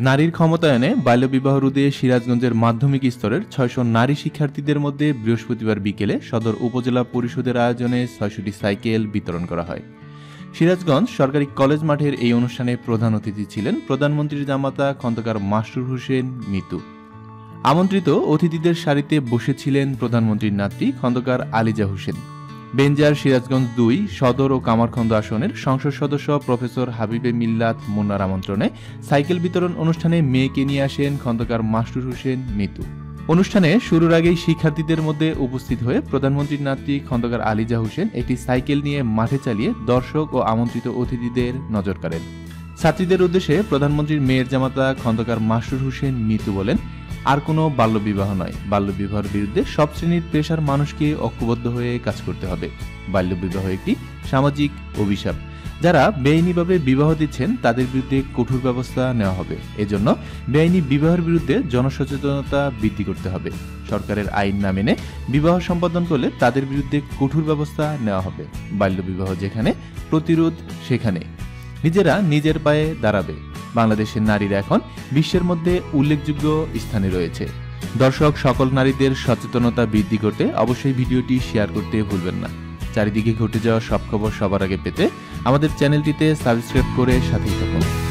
নারীর ক্ষমতায়নে বাল্যবিবাহ রোধে সিরাজগঞ্জের মাধ্যমিক স্তরের ছয়শো নারী শিক্ষার্থীদের মধ্যে বৃহস্পতিবার বিকেলে সদর উপজেলা পরিষদের আয়োজনে ছয়শটি সাইকেল বিতরণ করা হয়। সিরাজগঞ্জ সরকারি কলেজ মাঠের এই অনুষ্ঠানে প্রধান অতিথি ছিলেন প্রধানমন্ত্রীর জামাতা খন্দকার মাস্টুর হোসেন মিতু। আমন্ত্রিত অতিথিদের সারিতে বসেছিলেন প্রধানমন্ত্রীর নাতৃ খন্দকার আলিজা হোসেন। বেঞ্জার সিরাজগঞ্জ দুই সদর ও কামারখন্দ আসনের সংসদ সদস্য প্রফেসর হাবিবে মিল্লাত মুন্নার আমন্ত্রণে সাইকেল বিতরণ অনুষ্ঠানে মেয়েকে নিয়ে আসেন খন্দকার মাস্টুর হোসেন মিতু। অনুষ্ঠানে শুরুর আগেই শিক্ষার্থীদের মধ্যে উপস্থিত হয়ে প্রধানমন্ত্রীর নাতৃ খন্দকার আলিজা হোসেন একটি সাইকেল নিয়ে মাঠে চালিয়ে দর্শক ও আমন্ত্রিত অতিথিদের নজর কাড়েন। ছাত্রীদের উদ্দেশ্যে প্রধানমন্ত্রীর মেয়ের জামাতা খন্দকার মাসুর হোসেন মিতু বলেন আর কোনো বাল্যবিবাহ নয়। বাল্যবিবাহের বিরুদ্ধে সব শ্রেণির পেশার মানুষকে ঐক্যবদ্ধ হয়ে কাজ করতে হবে। বাল্যবিবাহ একটি সামাজিক অভিশাপ। যারা বেআইনিভাবে বিবাহ দিচ্ছেন, তাদের বিরুদ্ধে কঠোর ব্যবস্থা নেওয়া হবে। এজন্য বেআইনি বিবাহের বিরুদ্ধে জনসচেতনতা বৃদ্ধি করতে হবে। সরকারের আইন না মেনে বিবাহ সম্পাদন করলে তাদের বিরুদ্ধে কঠোর ব্যবস্থা নেওয়া হবে। বাল্যবিবাহ যেখানে, প্রতিরোধ সেখানে। নিজেরা নিজের পায়ে দাঁড়াবে। বাংলাদেশের নারীরা এখন বিশ্বের মধ্যে উল্লেখযোগ্য স্থানে রয়েছে। দর্শক, সকল নারীদের সচেতনতা বৃদ্ধি করতে অবশ্যই ভিডিওটি শেয়ার করতে ভুলবেন না। চারিদিকে ঘটে যাওয়া সব খবর সবার আগে পেতে আমাদের চ্যানেলটিতে সাবস্ক্রাইব করে সাথেই থাকুন।